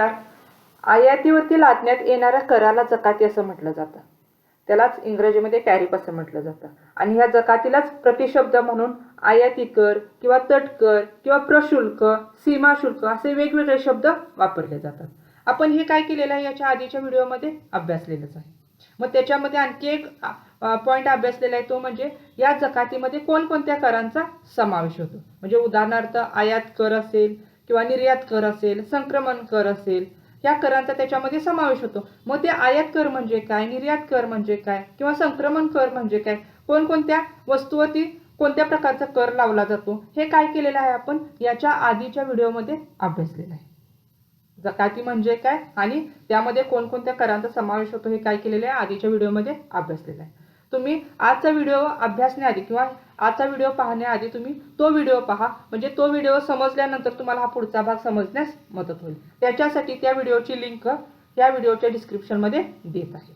नमस्कार. आयातीवरती लादण्यात येणाऱ्या कराला जकाती असं म्हटलं जातं. त्यालाच इंग्रजीमध्ये टॅरिफ असं म्हटलं जातं. आणि ह्या जकातीलाच प्रतिशब्द म्हणून आयाती कर किंवा तटकर किंवा प्रशुल्क सीमा शुल्क असे वेगवेगळे शब्द वापरले जातात. आपण हे काय केलेलं आहे याच्या आधीच्या व्हिडिओमध्ये अभ्यासलेलंच आहे. मग त्याच्यामध्ये आणखी एक पॉईंट अभ्यासलेला आहे तो म्हणजे या जकातीमध्ये कोणकोणत्या करांचा समावेश होतो. म्हणजे उदाहरणार्थ आयात कर असेल किंवा निर्यात कर असेल संक्रमण कर असेल या करांचा त्याच्यामध्ये समावेश होतो. मग ते आयात कर म्हणजे काय निर्यात कर म्हणजे काय किंवा संक्रमण कर म्हणजे काय कोणकोणत्या वस्तूवरती कोणत्या प्रकारचा कर लावला जातो हे काय केलेलं आहे आपण याच्या आधीच्या व्हिडिओमध्ये अभ्यासलेलं आहे. जकाती म्हणजे काय आणि त्यामध्ये कोणकोणत्या करांचा समावेश होतो हे काय केलेलं आहे आधीच्या व्हिडिओमध्ये अभ्यासलेलं आहे. तुम्ही आजचा व्हिडिओ अभ्यासण्याआधी किंवा आजचा व्हिडिओ पाहण्याआधी तुम्ही तो व्हिडिओ पहा. म्हणजे तो व्हिडिओ समजल्यानंतर तुम्हाला हा पुढचा भाग समजण्यास मदत होईल. त्याच्यासाठी त्या व्हिडिओची लिंक या व्हिडिओच्या डिस्क्रिप्शनमध्ये देत आहे.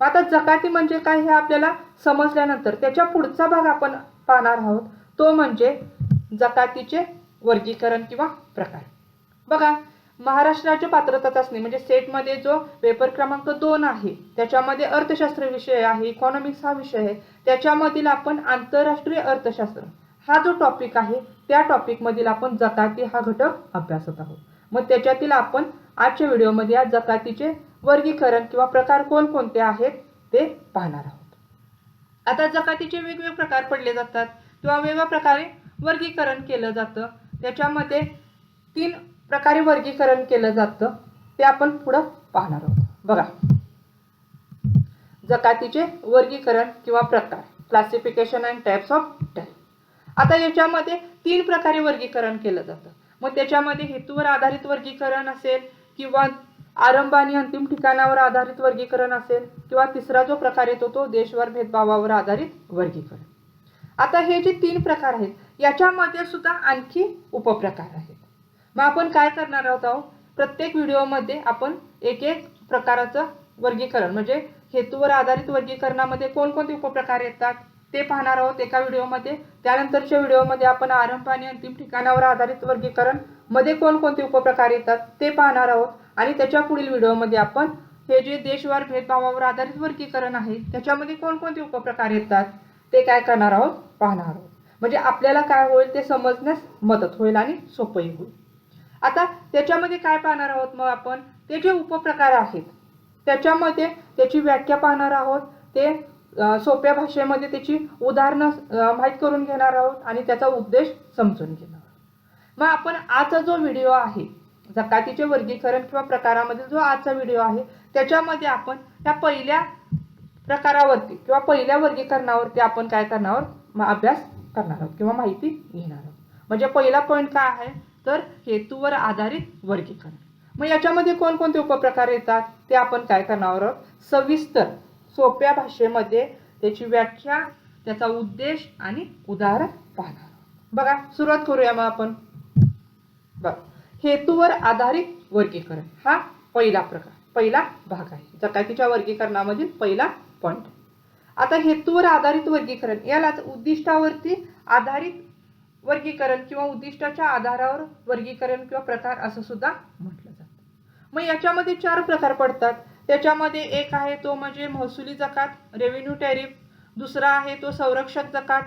आता जकाती म्हणजे काय हे आपल्याला समजल्यानंतर त्याच्या पुढचा भाग आपण पाहणार आहोत. तो म्हणजे जकातीचे वर्गीकरण किंवा प्रकार. बघा महाराष्ट्र राज्य पात्रता चाचणी म्हणजे सेटमध्ये जो पेपर क्रमांक दोन आहे त्याच्यामध्ये अर्थशास्त्र विषय आहे इकॉनॉमिक्स हा विषय आहे त्याच्यामधील आपण आंतरराष्ट्रीय अर्थशास्त्र हा जो टॉपिक आहे त्या टॉपिकमधील आपण जकाती हा घटक अभ्यासत आहोत. मग त्याच्यातील आपण आजच्या व्हिडिओमध्ये या जकातीचे वर्गीकरण किंवा प्रकार कोणकोणते आहेत ते पाहणार आहोत. आता जकातीचे वेगवेगळे प्रकार पडले जातात किंवा वेगळ्या प्रकारे वर्गीकरण केलं जातं त्याच्यामध्ये तीन प्रकारे वर्गीकरण केलं जातं ते आपण पुढं पाहणार आहोत. बघा. जकातीचे वर्गीकरण किंवा प्रकार. Classification and types of tax आता याच्यामध्ये तीन प्रकारे वर्गीकरण केलं जातं. मग त्याच्यामध्ये हेतूवर आधारित वर्गीकरण असेल किंवा आरंभ आणि अंतिम ठिकाणावर आधारित वर्गीकरण असेल किंवा तिसरा जो प्रकार येतो तो देशवर भेदभावावर आधारित वर्गीकरण. आता हे जे तीन प्रकार आहेत याच्यामध्ये सुद्धा आणखी उपप्रकार आहेत. मग आपण काय करणार आहोत आहो? प्रत्येक व्हिडिओमध्ये आपण एक एक प्रकाराचं वर्गीकरण म्हणजे हेतूवर आधारित वर्गीकरणामध्ये कोणकोणते उपप्रकार येतात ते पाहणार आहोत एका व्हिडिओमध्ये. त्यानंतरच्या व्हिडिओमध्ये आपण आरंभ आणि अंतिम ठिकाणावर आधारित वर्गीकरणमध्ये कोणकोणते उपप्रकार येतात ते पाहणार आहोत. आणि त्याच्या पुढील व्हिडिओमध्ये आपण हे जे देशवार भेदभावावर आधारित वर्गीकरण आहे त्याच्यामध्ये कोणकोणते उपप्रकार येतात ते काय करणार आहोत पाहणार आहोत. म्हणजे आपल्याला काय होईल ते समजण्यास मदत होईल आणि सोपंही होईल. आता त्याच्यामध्ये काय पाहणार आहोत मग आपण? ते जे उपप्रकार आहेत त्याच्यामध्ये त्याची व्याख्या पाहणार आहोत. ते सोप्या भाषेमध्ये त्याची उदाहरणं माहीत करून घेणार आहोत आणि त्याचा उद्देश समजून घेणार आहोत. मग आपण आजचा जो व्हिडिओ आहे जकातीचे वर्गीकरण किंवा प्रकारामध्ये जो आजचा व्हिडिओ आहे त्याच्यामध्ये आपण त्या पहिल्या प्रकारावरती किंवा पहिल्या वर्गीकरणावरती आपण काय करणार आहोत? म- अभ्यास करणार आहोत किंवा माहिती घेणार आहोत. म्हणजे पहिला पॉईंट काय आहे? तर हेतूवर आधारित वर्गीकरण. मग याच्यामध्ये कोणकोणते उपप्रकार येतात? ते आपण काय करणार आहोत? सविस्तर सोप्या भाषेमध्ये त्याची व्याख्या त्याचा उद्देश आणि उदाहरण पाहणार बघा सुरुवात करूया मग आपण. बघ हेतूवर आधारित वर्गीकरण हा पहिला प्रकार पहिला भाग आहे. जकातीच्या वर्गीकरणामधील पहिला पॉईंट आता हेतूवर आधारित वर्गीकरण यालाच उद्दिष्टावरती आधारित वर्गीकरण किंवा उद्दिष्टाच्या आधारावर वर्गीकरण किंवा प्रकार असं सुद्धा म्हटलं जातं. मग याच्यामध्ये चार प्रकार पडतात. त्याच्यामध्ये एक आहे तो म्हणजे महसुली जकात रेव्हेन्यू टॅरिफ दुसरा आहे तो संरक्षक जकात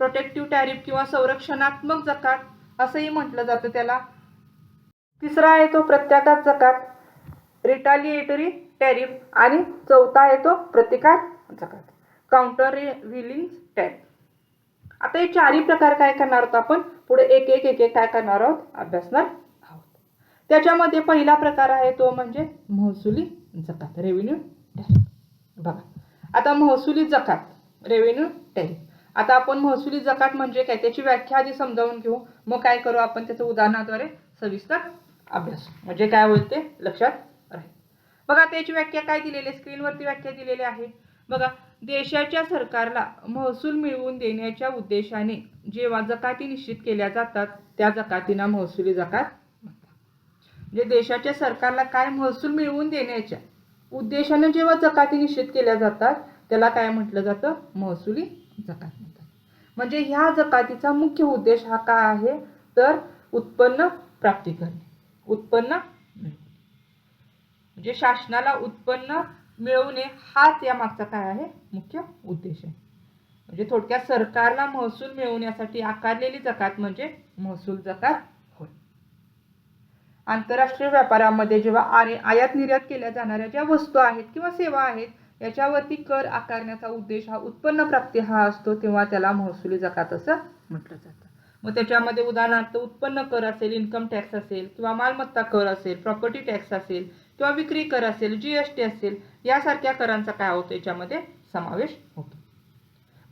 प्रोटेक्टिव्ह टॅरिफ किंवा संरक्षणात्मक जकात असंही म्हटलं जातं त्याला. तिसरा आहे तो प्रत्याघात जकात रिटालिएटरी टॅरिफ आणि चौथा आहे तो प्रतिकार जकात. काउंटर विलिंग टॅरिफ आता हे चारही प्रकार काय करणार आहोत आपण? पुढे एक एक एक एक काय करणार आहोत? अभ्यासणार आहोत. त्याच्यामध्ये पहिला प्रकार आहे तो म्हणजे महसुली जकात रेव्हेन्यू टॅरिफ बघा. आता महसुली जकात रेव्हेन्यू टॅरिफ आता आपण महसुली जकात म्हणजे काय? त्याची व्याख्या आधी समजावून घेऊ. मग काय करू आपण? त्याचं उदाहरणाद्वारे सविस्तर अभ्यास. म्हणजे काय होईल ते लक्षात राहील. बघा त्याची व्याख्या काय दिलेली आहे? स्क्रीनवरती व्याख्या दिलेली आहे. बघा देशाच्या सरकारला महसूल मिळवून देण्याच्या उद्देशाने जेव्हा जकाती निश्चित केल्या जातात त्या जकातींना महसुली जकात म्हणजे देशाच्या सरकारला काय महसूल मिळवून देण्याच्या उद्देशाने जेव्हा जकाती निश्चित केल्या जातात त्याला काय म्हटलं जातं? महसुली जकात म्हणतात. म्हणजे ह्या जकातीचा मुख्य उद्देश हा काय आहे? तर उत्पन्न प्राप्ती करणे. उत्पन्न म्हणजे शासनाला उत्पन्न मिळवणे हाच या मागचा काय आहे? मुख्य उद्देश आहे. म्हणजे थोडक्यात सरकारला महसूल मिळवण्यासाठी आकारलेली जकात म्हणजे महसूल जकात होय. आंतरराष्ट्रीय व्यापारामध्ये जेव्हा आरे आयात निर्यात केल्या जाणाऱ्या ज्या वस्तू आहेत किंवा सेवा आहेत याच्यावरती कर आकारण्याचा उद्देश हा उत्पन्न प्राप्ती हा असतो तेव्हा त्याला महसुली जकात असं म्हटलं जातं. मग त्याच्यामध्ये उदाहरणार्थ उत्पन्न कर असेल इन्कम टॅक्स असेल किंवा मालमत्ता कर असेल प्रॉपर्टी टॅक्स असेल किंवा विक्री कर असेल जी एस टी असेल यासारख्या करांचा काय होतो? याच्यामध्ये समावेश होतो.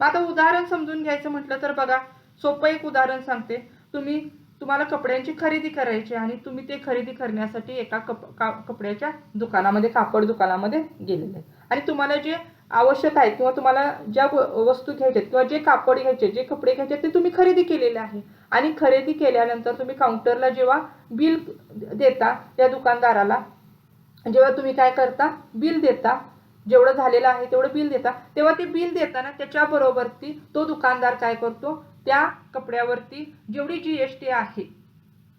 मग आता उदाहरण समजून घ्यायचं म्हटलं तर बघा सोपं एक उदाहरण सांगते. तुम्ही तुम्हाला कपड्यांची खरेदी करायची आणि तुम्ही ते खरेदी करण्यासाठी एका कप का कपड्याच्या दुकानामध्ये कापड दुकानामध्ये गेलेले आहे आणि तुम्हाला जे आवश्यक आहे किंवा तुम्हाला ज्या व- वस्तू घ्यायच्या आहेत किंवा जे कापड घ्यायचे जे कपडे घ्यायचे ते तुम्ही खरेदी केलेले आहे. आणि खरेदी केल्यानंतर तुम्ही काउंटरला जेव्हा बिल देता त्या दुकानदाराला जेव्हा तुम्ही काय करता? बिल देता. जेवढं झालेलं आहे तेवढं बिल देता. तेव्हा ते बिल देताना त्याच्याबरोबरती तो दुकानदार काय करतो? त्या कपड्यावरती जेवढी जी एस टी आहे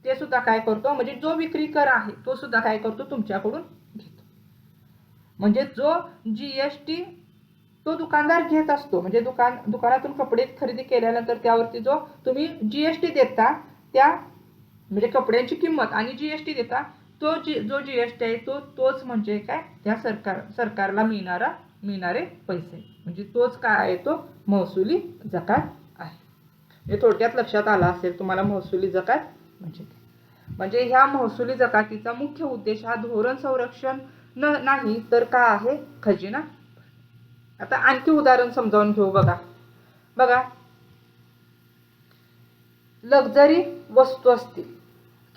ते सुद्धा काय करतो? म्हणजे जो विक्री कर आहे तो सुद्धा काय करतो? तुमच्याकडून घेतो. म्हणजे जो जी एस टी तो दुकानदार घेत असतो म्हणजे दुकान दुकानातून कपडे खरेदी केल्यानंतर त्यावरती जो तुम्ही जी एस टी देता त्या म्हणजे कपड्यांची किंमत आणि जी एस टी देता तो जी जो जी एस टी आहे तो तोच म्हणजे काय? त्या सरकार सरकारला मिळणारा मिळणारे पैसे. म्हणजे तोच काय आहे? तो महसुली जकात आहे. हे थोडक्यात लक्षात आला असेल तुम्हाला महसुली जकात म्हणजे म्हणजे ह्या महसुली जकातीचा मुख्य उद्देश हा धोरण संरक्षण न नाही तर का आहे? खजिना. आता आणखी उदाहरण समजावून घेऊ बघा. बघा. लक्झरी वस्तू असतील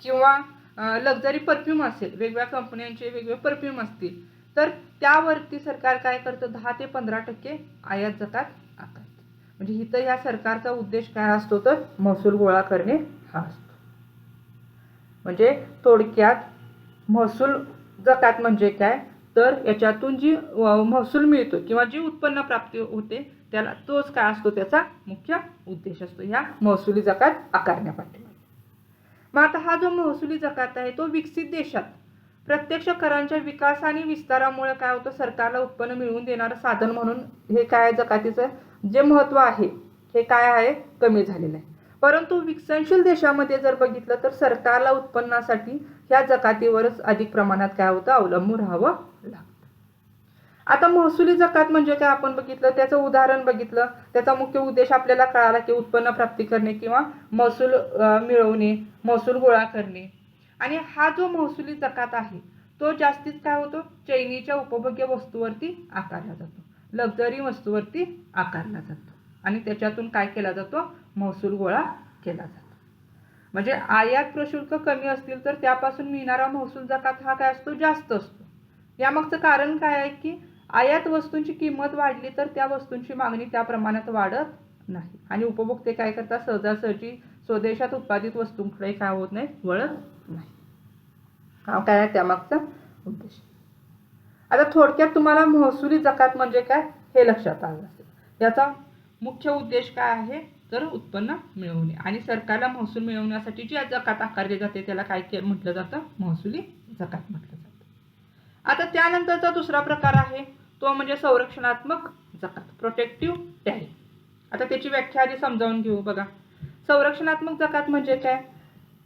किंवा लक्झरी परफ्यूम असेल वेगवेगळ्या कंपन्यांचे वेगवेगळे परफ्यूम असतील. तर त्यावरती सरकार काय करतं? दहा ते पंधरा टक्के आयात जकात आकारते म्हणजे इथं या सरकारचा उद्देश काय असतो? तर महसूल गोळा करणे हा असतो. म्हणजे थोडक्यात महसूल जकात म्हणजे काय? तर याच्यातून जी महसूल मिळतो किंवा जी उत्पन्न प्राप्ती होते त्याला तोच काय असतो? त्याचा मुख्य उद्देश असतो. ह्या महसुली जकात आकारण्यापाठी मग आता हा जो महसुली जकात आहे तो विकसित देशात. प्रत्यक्ष करांच्या विकास आणि विस्तारामुळे काय होतं? सरकारला उत्पन्न मिळवून देणारं साधन म्हणून हे काय जकातीचं? जे महत्त्व आहे हे काय आहे? कमी झालेलं आहे. परंतु विकसनशील देशामध्ये जर बघितलं तर सरकारला उत्पन्नासाठी ह्या जकातीवरच अधिक प्रमाणात काय होतं? अवलंबून राहावं लागतं. आता महसुली जकात म्हणजे काय आपण बघितलं त्याचं उदाहरण बघितलं. त्याचा मुख्य उद्देश आपल्याला कळाला की उत्पन्न प्राप्ती करणे किंवा महसूल मिळवणे महसूल गोळा करणे. आणि हा जो महसुली जकात आहे तो जास्तीत काय होतो? चैनीच्या उपभोग्य वस्तूवरती आकारला जातो. लक्झरी वस्तूवरती आकारला जातो. आणि त्याच्यातून काय केला जातो? महसूल गोळा केला जातो. म्हणजे आयात प्रशुल्क कमी असतील तर त्यापासून मिळणारा महसूल जकात हा काय असतो? जास्त असतो. यामागचं कारण काय आहे की आयात वस्तूंची किंमत वाढली तर त्या वस्तूंची मागणी त्या प्रमाणात वाढत नाही. आणि उपभोक्ते काय करतात? सहजासहजी स्वदेशात उत्पादित वस्तूंकडे काय होत नाही? वळत नाही. हा काय आहे त्यामागचा उद्देश? आता थोडक्यात तुम्हाला महसुली जकात म्हणजे काय? हे लक्षात आलं असेल. याचा मुख्य उद्देश काय आहे? तर उत्पन्न मिळवणे. आणि सरकारला महसूल मिळवण्यासाठी जी जकात आकारली जाते त्याला काय के म्हटलं जातं? महसुली जकात म्हटलं जातं. आता त्यानंतरचा दुसरा प्रकार आहे. तो म्हणजे संरक्षणात्मक जकात प्रोटेक्टिव्ह टॅरी आता त्याची व्याख्या आधी समजावून घेऊ बघा. संरक्षणात्मक जकात म्हणजे काय?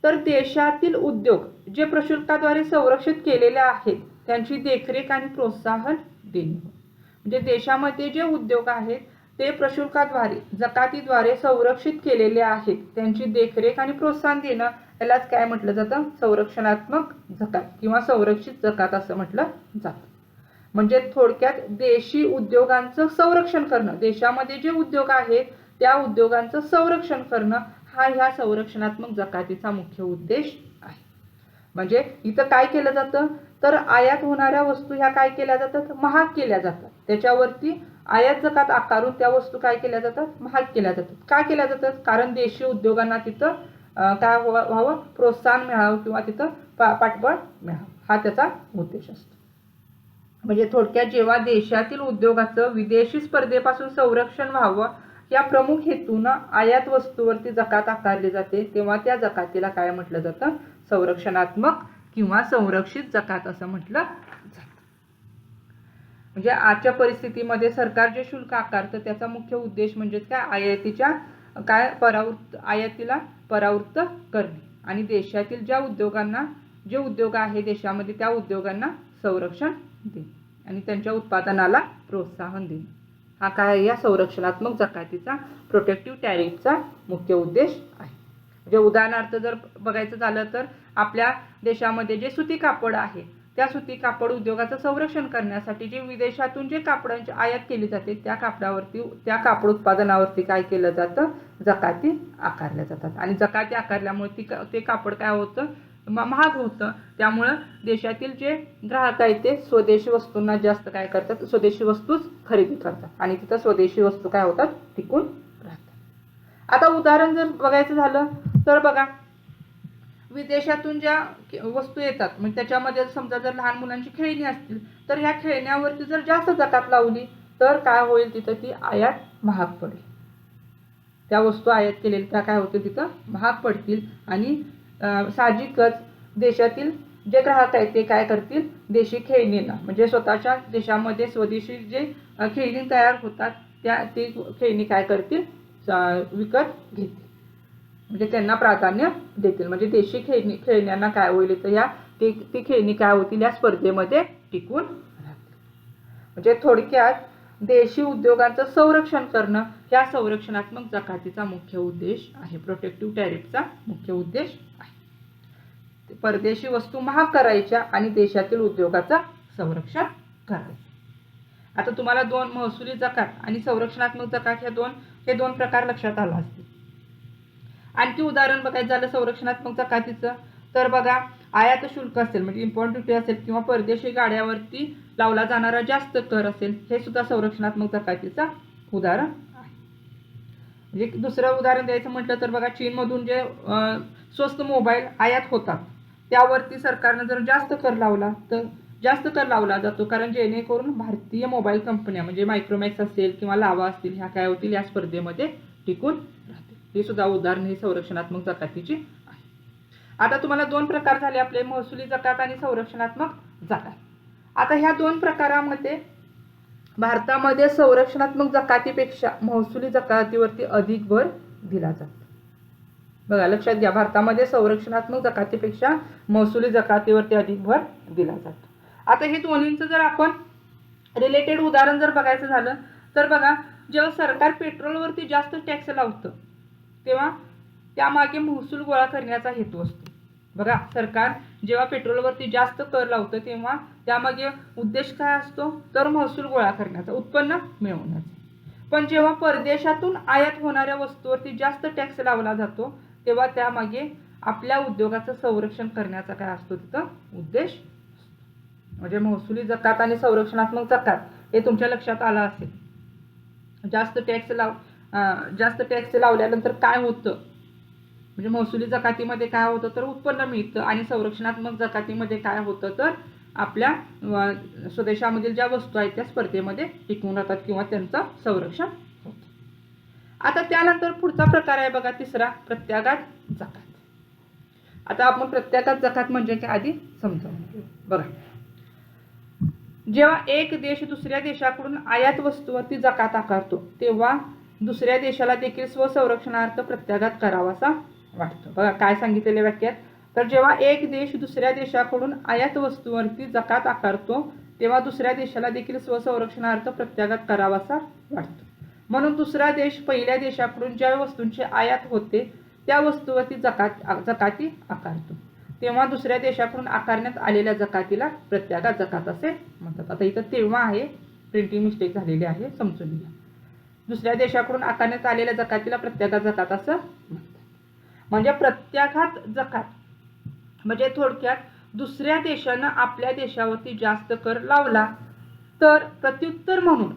तर देशातील उद्योग जे प्रशुल्काद्वारे संरक्षित केलेले आहेत त्यांची देखरेख आणि प्रोत्साहन देणे. म्हणजे देशामध्ये जे उद्योग आहेत ते प्रशुल्काद्वारे जकातीद्वारे संरक्षित केलेले आहेत. त्यांची देखरेख आणि प्रोत्साहन देणं यालाच काय म्हटलं जातं? संरक्षणात्मक जकात किंवा संरक्षित जकात असं म्हटलं जातं. म्हणजे थोडक्यात देशी उद्योगांचं संरक्षण करणं. देशामध्ये जे उद्योग आहेत त्या उद्योगांचं संरक्षण करणं हा ह्या संरक्षणात्मक जकातीचा मुख्य उद्देश आहे. म्हणजे इथं काय केलं जातं? तर आयात होणाऱ्या वस्तू ह्या काय केल्या जातात? महाग केल्या जातात. त्याच्यावरती आयात जकात आकारून त्या वस्तू काय केल्या जातात? महाग केल्या जातात. का केल्या जातात? कारण देशी उद्योगांना तिथं काय व्हावं? प्रोत्साहन मिळावं किंवा तिथं पा पाठबळ मिळावं. हा त्याचा उद्देश असतो. म्हणजे थोडक्यात जेव्हा देशातील उद्योगाचं विदेशी स्पर्धेपासून संरक्षण व्हावं या प्रमुख हेतूनं आयात वस्तूवरती जकात आकारली जाते तेव्हा त्या जकातीला काय म्हटलं जातं? संरक्षणात्मक किंवा संरक्षित जकात असं म्हटलं जातं. म्हणजे आजच्या परिस्थितीमध्ये सरकार जे शुल्क आकारतं त्याचा मुख्य उद्देश म्हणजे काय आयातीच्या काय परावृत्त आयातीला परावृत्त करणे. आणि देशातील ज्या उद्योगांना जे उद्योग आहे देशामध्ये त्या उद्योगांना संरक्षण देईल आणि त्यांच्या उत्पादनाला प्रोत्साहन देईल हा काय या संरक्षणात्मक जकातीचा प्रोटेक्टिव्ह टॅरिफचा मुख्य उद्देश आहे. म्हणजे उदाहरणार्थ जर बघायचं झालं तर आपल्या देशामध्ये जे सुती कापड आहे त्या सुती कापड उद्योगाचं संरक्षण करण्यासाठी जे विदेशातून जे कापडांची आयात केली जाते त्या कापडावरती त्या कापड उत्पादनावरती काय केलं जातं? जकाती आकारल्या जातात. आणि जकाती आकारल्यामुळे ती का- ते कापड काय होतं? महाग होतं. त्यामुळं देशातील जे ग्राहक आहेत ते स्वदेशी वस्तूंना जास्त काय करतात? स्वदेशी वस्तूच खरेदी करतात. आणि तिथं स्वदेशी वस्तू काय होतात? टिकून राहतात. आता उदाहरण जर बघायचं झालं तर बघा विदेशातून ज्या वस्तू येतात म्हणजे त्याच्यामध्ये समजा जर लहान मुलांची खेळणी असतील तर ह्या खेळण्यावरती जर जास्त जकात लावली तर काय होईल तिथं? ती आयात महाग पडेल. त्या वस्तू आयात केलेल्या त्या काय होतील तिथं? महाग पडतील. आणि साहजिकच देशातील जे ग्राहक आहेत ते काय करतील? देशी खेळणीला म्हणजे स्वतःच्या देशामध्ये स्वदेशी जे खेळणी तयार होतात त्या ते खेळणी काय करतील? विकत घेतील. म्हणजे त्यांना प्राधान्य देतील. म्हणजे देशी खेळणी खेळण्यांना काय होईल तर या ती ती खेळणी काय होतील या स्पर्धेमध्ये टिकून राहतील. म्हणजे थोडक्यात देशी उद्योगांचं संरक्षण करणं ह्या संरक्षणात्मक जकातीचा मुख्य उद्देश आहे. प्रोटेक्टिव्ह टॅरिफचा मुख्य उद्देश परदेशी वस्तू महाग करायच्या आणि देशातील उद्योगाचं संरक्षण करायचं. आता तुम्हाला दोन महसुली जकात आणि संरक्षणात्मक जकात ह्या दोन हे दोन प्रकार लक्षात आला असतील. आणखी उदाहरण बघायचं झालं संरक्षणात्मक जकातीचं. तर बघा आयात शुल्क असेल म्हणजे इम्पॉर्ट ड्युटी असेल किंवा परदेशी गाड्यावरती लावला जाणारा जास्त कर असेल हे सुद्धा संरक्षणात्मक जकातीचा उदाहरण आहे. म्हणजे दुसरं उदाहरण द्यायचं म्हटलं तर बघा चीनमधून जे स्वस्त मोबाईल आयात होतात त्यावरती सरकारनं जर जास्त कर लावला तर जास्त कर लावला जातो. कारण जेणेकरून भारतीय मोबाईल कंपन्या म्हणजे मायक्रोमॅक्स असेल किंवा लावा असतील ह्या काय होतील या स्पर्धेमध्ये टिकून राहतील. हे सुद्धा उदाहरण ही संरक्षणात्मक जकातीची आहे. आता तुम्हाला दोन प्रकार झाले आपले महसुली जकात आणि संरक्षणात्मक जकात. आता ह्या दोन प्रकारामध्ये भारतामध्ये संरक्षणात्मक जकातीपेक्षा महसुली जकातीवरती अधिक भर दिला जातो. बघा लक्षात घ्या भारतामध्ये संरक्षणात्मक जकातीपेक्षा महसुली जकातीवरती अधिक भर दिला जातो. आता हे दोन्हींचं जर आपण रिलेटेड उदाहरण जर बघायचं झालं तर बघा जेव्हा सरकार पेट्रोलवरती जास्त टॅक्स लावतं तेव्हा त्यामागे महसूल गोळा करण्याचा हेतू असतो. बघा सरकार जेव्हा पेट्रोलवरती जास्त कर लावतं तेव्हा त्यामागे उद्देश काय असतो? तर महसूल गोळा करण्याचा उत्पन्न मिळवण्याचा. पण जेव्हा परदेशातून आयात होणाऱ्या वस्तूवरती जास्त टॅक्स लावला जातो तेव्हा त्यामागे आपल्या उद्योगाचं संरक्षण करण्याचा काय असतो तिथं? उद्देश म्हणजे महसुली जकात आणि संरक्षणात्मक जकात हे तुमच्या लक्षात आलं असेल. जास्त टॅक्स लाव जास्त टॅक्स लावल्यानंतर काय होतं? म्हणजे महसुली जकातीमध्ये काय होतं तर उत्पन्न मिळतं आणि संरक्षणात्मक जकातीमध्ये काय होतं तर आपल्या स्वदेशामधील ज्या वस्तू आहेत त्या स्पर्धेमध्ये टिकून राहतात किंवा त्यांचं संरक्षण आता त्यानंतर पुढचा प्रकार आहे बघा तिसरा. प्रत्याघात जकात. आता आपण प्रत्याघात जकात म्हणजे काय आधी समजावून बघा. जेव्हा एक देश दुसऱ्या देशाकडून आयात वस्तूवरती जकात आकारतो तेव्हा दुसऱ्या देशाला देखील स्वसंरक्षणार्थ प्रत्याघात करावासा वाटतो. बघा काय सांगितलेले वाक्यात? तर जेव्हा एक देश दुसऱ्या देशाकडून आयात वस्तूवरती जकात आकारतो तेव्हा दुसऱ्या देशाला देखील स्वसंरक्षणार्थ प्रत्याघात करावासा वाटतो. म्हणून दुसरा देश पहिल्या देशाकडून ज्या वस्तूंची आयात होते त्या वस्तूवरती जकात जकाती आकारतो. तेव्हा दुसऱ्या देशाकडून आकारण्यात आलेल्या जकातीला प्रत्यागा जकात असे म्हणतात. आता इथं तेव्हा आहे प्रिंटिंग मिस्टेक झालेली आहे समजून घ्या. दुसऱ्या देशाकडून आकारण्यात आलेल्या जकातीला प्रत्याघात जकात असं म्हणतात. म्हणजे प्रत्याघात जकात. म्हणजे थोडक्यात दुसऱ्या देशानं आपल्या देशावरती जास्त कर लावला तर प्रत्युत्तर म्हणून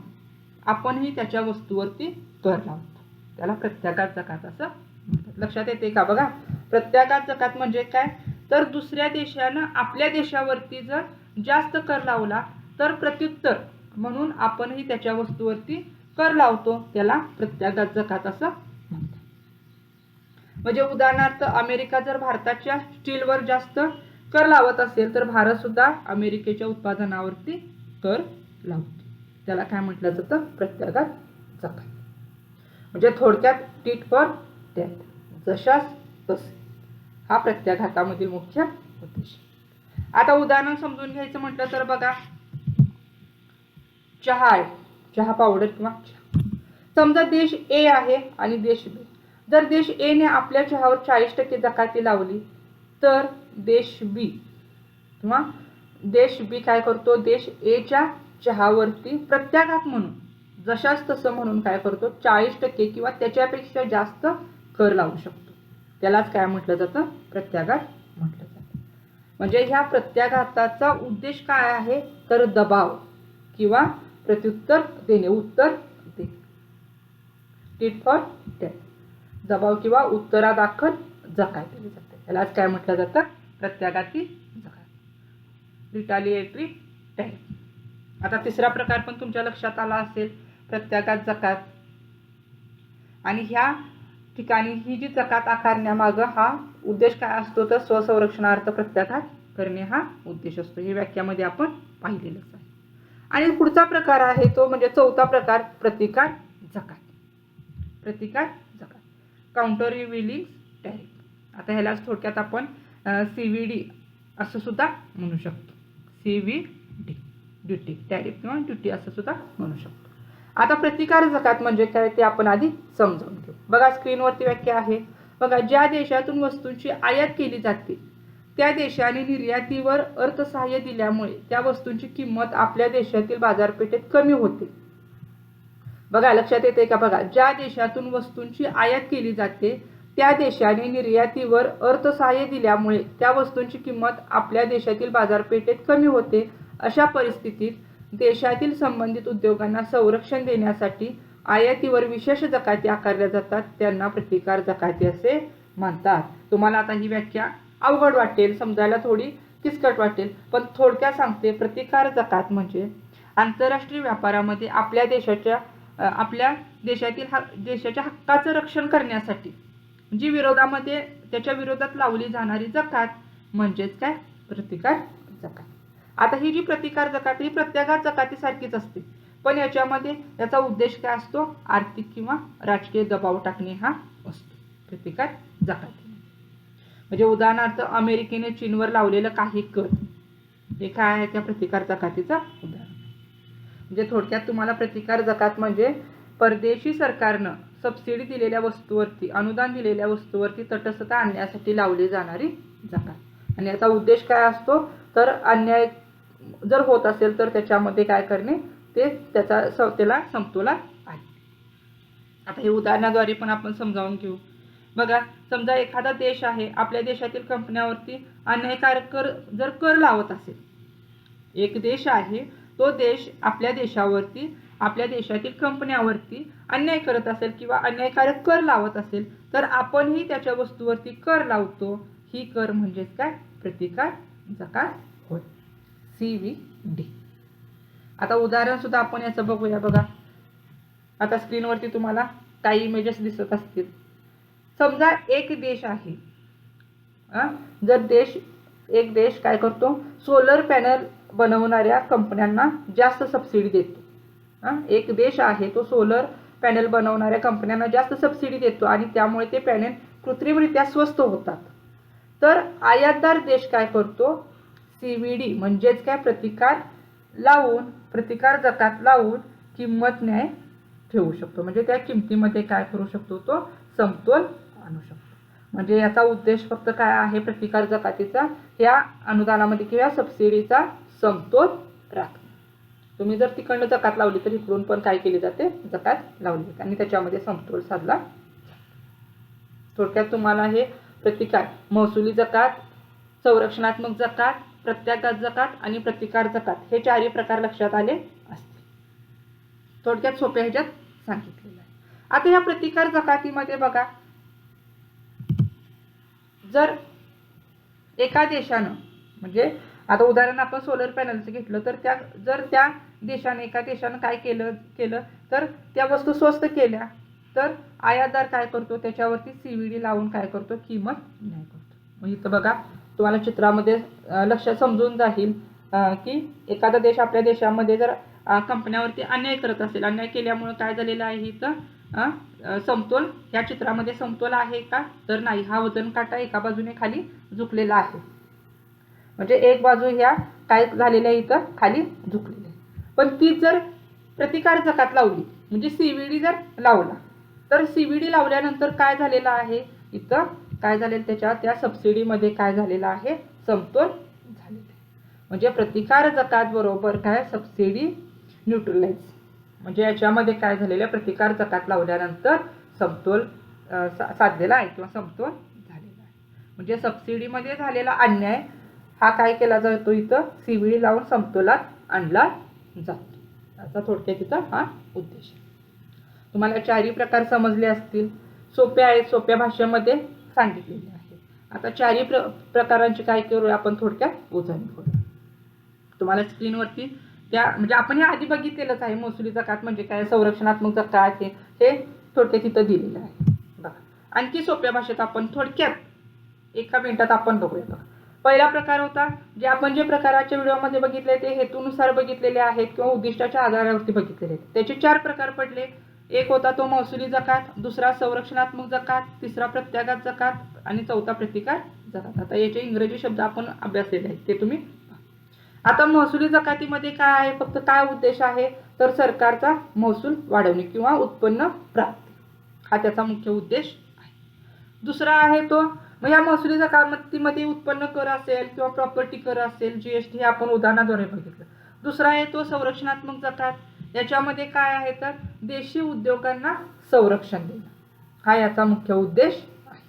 आपणही त्याच्या वस्तूवरती कर लावतो. त्याला प्रत्याघात जकात असं म्हणतात. लक्षात येते का बघा? प्रत्याघात जकात म्हणजे काय? तर दुसऱ्या देशानं आपल्या देशावरती जर जास्त कर लावला तर प्रत्युत्तर. म्हणून आपणही त्याच्या वस्तूवरती कर लावतो. त्याला प्रत्याघात जकात असं म्हणतात. म्हणजे उदाहरणार्थ अमेरिका जर भारताच्या स्टीलवर जास्त कर लावत असेल तर भारत सुद्धा अमेरिकेच्या उत्पादनावरती कर लावतो. त्याला काय म्हटलं जातं? प्रत्याघात जकात म्हणजे थोडक्यात टीट फॉर टॅट जशास तसे. हा प्रत्याघातामधील मुख्य उद्देश. आता उदाहरण समजून घ्यायचं म्हटलं तर बघा. चहा आहे. चहा पावडर किंवा चहा. समजा देश ए आहे आणि देश बी जर देश ए ने आपल्या चहावर चाळीस टक्के जकाती लावली तर देश बी किंवा देश बी काय करतो? देश एच्या चहावरती प्रत्याघात म्हणून जशाच तसं म्हणून काय करतो चाळीस टक्के किंवा त्याच्यापेक्षा जास्त कर लावू शकतो. त्यालाच काय म्हटलं जातं? प्रत्याघात म्हटलं जातं. म्हणजे ह्या प्रत्याघाताचा उद्देश काय आहे? तर दबाव किंवा प्रत्युत्तर देणे उत्तर देणे. टीट फॉर टॅट दबाव किंवा उत्तरादाखल जकाय केली जाते. त्यालाच काय म्हटलं जातं? प्रत्याघाती जकाय. रिटालिएटरी टॅट आता तिसरा प्रकार पण तुमच्या लक्षात आला असेल प्रत्येकात जकात. आणि ह्या ठिकाणी ही जी जकात आकारण्यामागं हा उद्देश काय असतो तर स्वसंरक्षणार्थ प्रत्याघात करणे हा उद्देश असतो. हे व्याख्यामध्ये आपण पाहिलेलंच आहे. आणि पुढचा प्रकार आहे तो म्हणजे चौथा प्रकार प्रतिकार जकात. प्रतिकार जकात. काउंटर रिव्हिलिंग टॅरिफ आता ह्यालाच थोडक्यात आपण सी व्ही डी असं सुद्धा म्हणू शकतो. C V D duty tariff किंवा ड्युटी असं सुद्धा म्हणू शकतो. आता प्रतिकार जकात म्हणजे काय ते आपण आधी समजावून घेऊ. बघा स्क्रीनवरती व्याख्या आहे. बघा ज्या देशातून वस्तूंची आयात केली जाते त्या देशाने निर्यातीवर अर्थसहाय्य दिल्यामुळे त्या वस्तूंची किंमत आपल्या देशातील बाजारपेठेत कमी होते. बघा लक्षात येते का? बघा ज्या देशातून वस्तूंची आयात केली जाते त्या देशाने निर्यातीवर अर्थसहाय्य दिल्यामुळे त्या वस्तूंची किंमत आपल्या देशातील बाजारपेठेत कमी होते. अशा परिस्थितीत देशातील संबंधित उद्योगांना संरक्षण देण्यासाठी आयातीवर विशेष जकाती आकारल्या जातात त्यांना प्रतिकार जकाती असे म्हणतात. तुम्हाला आता ही व्याख्या अवघड वाटेल समजायला थोडी किचकट वाटेल पण थोडक्यात सांगते प्रतिकार जकात म्हणजे आंतरराष्ट्रीय व्यापारामध्ये आपल्या देशाच्या आपल्या देशातील हा देशाच्या हक्काचं रक्षण करण्यासाठी जी विरोधामध्ये त्याच्या विरोधात लावली जाणारी जकात म्हणजेच काय? प्रतिकार जकात. आता ही जी प्रतिकार जकात ही प्रत्याघात जकातीसारखीच असते. पण याच्यामध्ये याचा उद्देश काय असतो? आर्थिक किंवा राजकीय दबाव टाकणे हा असतो. प्रतिकार जकाती. म्हणजे उदाहरणार्थ अमेरिकेने चीनवर लावलेलं काही कर हे काय आहे त्या प्रतिकार जकातीचं उदाहरण. म्हणजे थोडक्यात तुम्हाला प्रतिकार जकात म्हणजे परदेशी सरकारनं सबसिडी दिलेल्या वस्तूवरती अनुदान दिलेल्या वस्तूवरती तटस्थता आणण्यासाठी लावली जाणारी जकात. आणि याचा उद्देश काय असतो? तर अन्याय जर होत असेल तर त्याच्यामध्ये काय करणे ते त्याचा संस्थेला संपतोला आहे. आता हे उदाहरणाद्वारे पण आपण समजावून घेऊ. बघा समजा एखादा देश आहे आपल्या देशातील कंपन्यावरती अन्यायकारक कर जर कर लावत असेल. एक देश आहे तो देश आपल्या देशावरती आपल्या देशातील कंपन्यावरती अन्याय करत असेल किंवा अन्यायकारक कर लावत असेल तर आपणही त्याच्या वस्तूवरती कर लावतो. ही कर म्हणजेच काय? प्रतिकार जकात होय. C V D. आता उदाहरणसुद्धा आपण याचं बघूया बघा. आता स्क्रीनवरती तुम्हाला काही इमेजेस दिसत असतील. समजा एक देश आहे. जर देश एक देश काय करतो? सोलर पॅनल बनवणाऱ्या कंपन्यांना जास्त सबसिडी देतो. एक देश आहे तो सोलर पॅनल बनवणाऱ्या कंपन्यांना जास्त सबसिडी देतो आणि त्यामुळे ते पॅनल कृत्रिमरित्या स्वस्त होतात. तर आयातदार देश काय करतो? सी व्ही डी म्हणजेच काय? प्रतिकार लावून प्रतिकार जकात लावून किंमत न्याय ठेवू शकतो. म्हणजे त्या किमतीमध्ये काय करू शकतो तो? समतोल आणू शकतो. म्हणजे याचा उद्देश फक्त काय आहे? प्रतिकार जकातीचा या अनुदानामध्ये किंवा सबसिडीचा समतोल राखणे. तुम्ही जर तिकडनं जकात लावली तर इकडून पण काय केली जाते? जकात लावली जाते. आणि त्याच्यामध्ये समतोल साधला थोडक्यात तुम्हाला हे प्रतिकार महसुली जकात संरक्षणात्मक जकात प्रत्याघात जकात आणि प्रतिकार जकात. हे चारही प्रकार लक्षात आले असतील. थोडक्यात सोप्या ह्याच्यात सांगितलेलं आहे. आता या प्रतिकार जकातीमध्ये बघा. जर एका देशानं म्हणजे आता उदाहरण आपण सोलर पॅनलचं घेतलं तर त्या जर त्या देशाने एका देशानं काय केलं केलं तर त्या वस्तू स्वस्त केल्या तर आयातदार काय करतो? त्याच्यावरती सी व्ही डी लावून काय करतो? किंमत नाही करतो. मग इथं बघा तुम्हाला चित्रामध्ये लक्ष समजून जाईल की एखादा देश आपल्या देशामध्ये जर कंपन्यावरती अन्याय करत असेल अन्याय केल्यामुळं काय झालेलं आहे इथं समतोल? ह्या चित्रामध्ये समतोल आहे का? तर नाही. हा वजन काटा एका बाजूने खाली झुकलेला आहे. म्हणजे एक बाजू ह्या काय झालेल्या आहे इथं? खाली झुकलेली आहे पण ती जर प्रतिकार जकात लावली म्हणजे सीव्हीडी जर लावला तर सीव्हीडी लावल्यानंतर काय झालेलं आहे? इथं काय झालेलं त्याच्या त्या सबसिडीमध्ये काय झालेलं आहे? समतोल झालेला आहे. म्हणजे प्रतिकार जकात बरोबर काय? सबसिडी न्यूट्रलाइज म्हणजे याच्यामध्ये काय झालेलं आहे? प्रतिकार जकात लावल्यानंतर समतोल सा साधलेला आहे किंवा समतोल झालेला आहे. म्हणजे सबसिडीमध्ये झालेला अन्याय हा काय केला जातो इथं? सीव्हीडी लावून समतोलात आणला जातो. याचा थोडक्यात तिथं हा उद्देश आहे. तुम्हाला चारही प्रकार समजले असतील. सोप्या आहेत. सोप्या भाषेमध्ये सांगितलेले आहे. आता चारही प्र प्रकारांची काय करू आपण थोडक्यात उजळणी करूया तुम्हाला स्क्रीनवरती त्या म्हणजे आपण हे आधी बघितलेलंच आहे महसुली जकात म्हणजे काय संरक्षणात्मक जकात हे हे थोडक्यात तिथं दिलेलं आहे. बघा. आणखी सोप्या भाषेत आपण थोडक्यात एका मिनिटात आपण बघूया. बघा. पहिला प्रकार होता जे आपण जे प्रकाराच्या व्हिडिओमध्ये बघितले ते हेतूनुसार बघितलेले आहेत किंवा उद्दिष्टाच्या आधारावरती बघितलेले आहेत. त्याचे चार प्रकार पडले. एक होता तो महसुली जकात दुसरा संरक्षणात्मक जकात तिसरा प्रत्याघात जकात आणि चौथा प्रतिकार जकात आता याचे इंग्रजी शब्द आपण अभ्यासलेले आहेत ते तुम्ही आता महसुली जकातीमध्ये काय आहे? फक्त काय उद्देश आहे? तर सरकारचा महसूल वाढवणे किंवा उत्पन्न प्राप्ती. हा त्याचा मुख्य उद्देश आहे. दुसरा आहे तो मग या महसुली जकातीमध्ये उत्पन्न कर असेल किंवा प्रॉपर्टी कर असेल जीएसटी हे आपण उदाहरणाद्वारे बघितलं. दुसरा आहे तो संरक्षणात्मक जकात याच्यामध्ये काय आहे तर देशी उद्योगांना संरक्षण देणं. हा याचा मुख्य उद्देश आहे.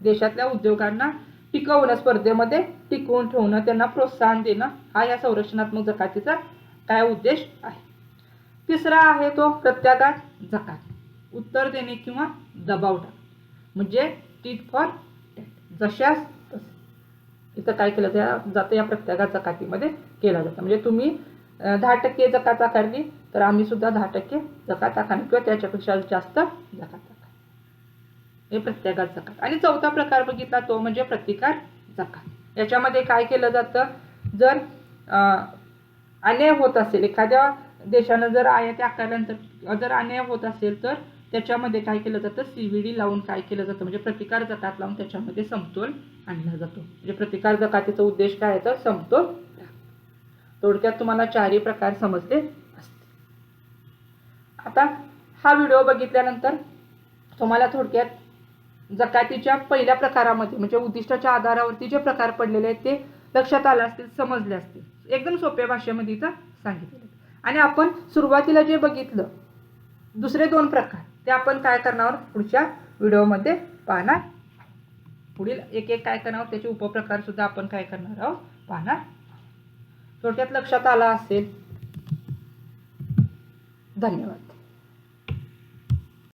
देशातल्या उद्योगांना टिकवणं स्पर्धेमध्ये टिकवून ठेवणं त्यांना प्रोत्साहन देणं हा या संरक्षणात्मक जकातीचा काय उद्देश आहे. तिसरा आहे तो प्रत्याघात जकात. उत्तर देणे किंवा दबाव टाकणे. म्हणजे टीट फॉर जशास इथं काय केलं जातं या प्रत्याघात जकातीमध्ये केलं जातं. म्हणजे तुम्ही दहा टक्के जकात आकारली तर आम्ही सुद्धा दहा टक्के जकात आकारली किंवा त्याच्यापेक्षा जास्त जकात आकारली हे प्रत्येकात जकात. आणि चौथा प्रकार बघितला तो म्हणजे प्रतिकार जकात. याच्यामध्ये काय केलं जातं? जर अन्याय होत असेल एखाद्या देशानं जर आयात आकारल्यानंतर जर अन्याय होत असेल तर त्याच्यामध्ये काय केलं जातं? सीव्हीडी लावून काय केलं जातं? म्हणजे प्रतिकार जकात लावून त्याच्यामध्ये समतोल आणला जातो. म्हणजे प्रतिकार जकातीचा उद्देश काय आहे? तर समतोल थोडक्यात तुम्हाला चारही प्रकार समजले. आता हा व्हिडिओ बघितल्यानंतर तुम्हाला थोडक्यात जकातीच्या पहिल्या प्रकारामध्ये म्हणजे उद्दिष्टाच्या आधारावरती जे प्रकार पडलेले आहेत ते लक्षात आले असतील समजले असतील. एकदम सोप्या भाषेमध्ये इथं सांगितलेलं आणि आपण सुरुवातीला जे बघितलं दुसरे दोन प्रकार ते आपण काय करणार पुढच्या व्हिडिओमध्ये पाहणार. पुढील एक एक काय करणार त्याचे उपप्रकार सुद्धा आपण काय करणार आहोत पाहणार. थोडक्यात लक्षात आला असेल. धन्यवाद.